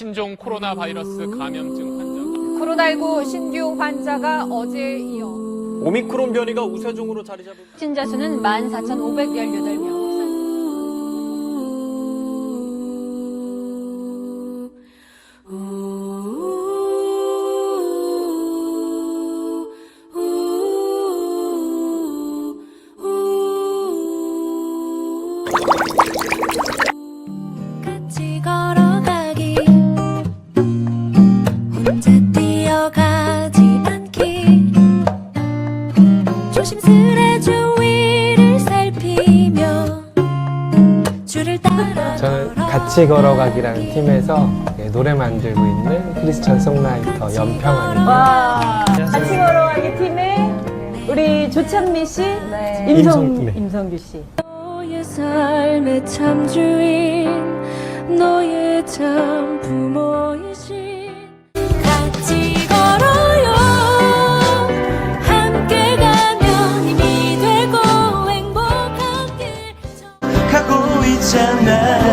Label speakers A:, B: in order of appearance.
A: 신종 코로나 바이러스 감염증 환자.
B: 코로나19 신규 환자가 어제에 이어
C: 오미크론 변이가 우세종으로 자리 잡은
B: 확진자 수는 14,518명.
D: 저는 같이 걸어가기라는 팀에서 예, 노래 만들고 있는 크리스천 송라이터 연평아입니다.
E: 와, 같이 걸어가기 팀의 우리 조찬미 씨, 임성,
D: 임성, 네.
E: 임성규 씨.
F: 너의 삶의 참 주인 너의 참
G: 江南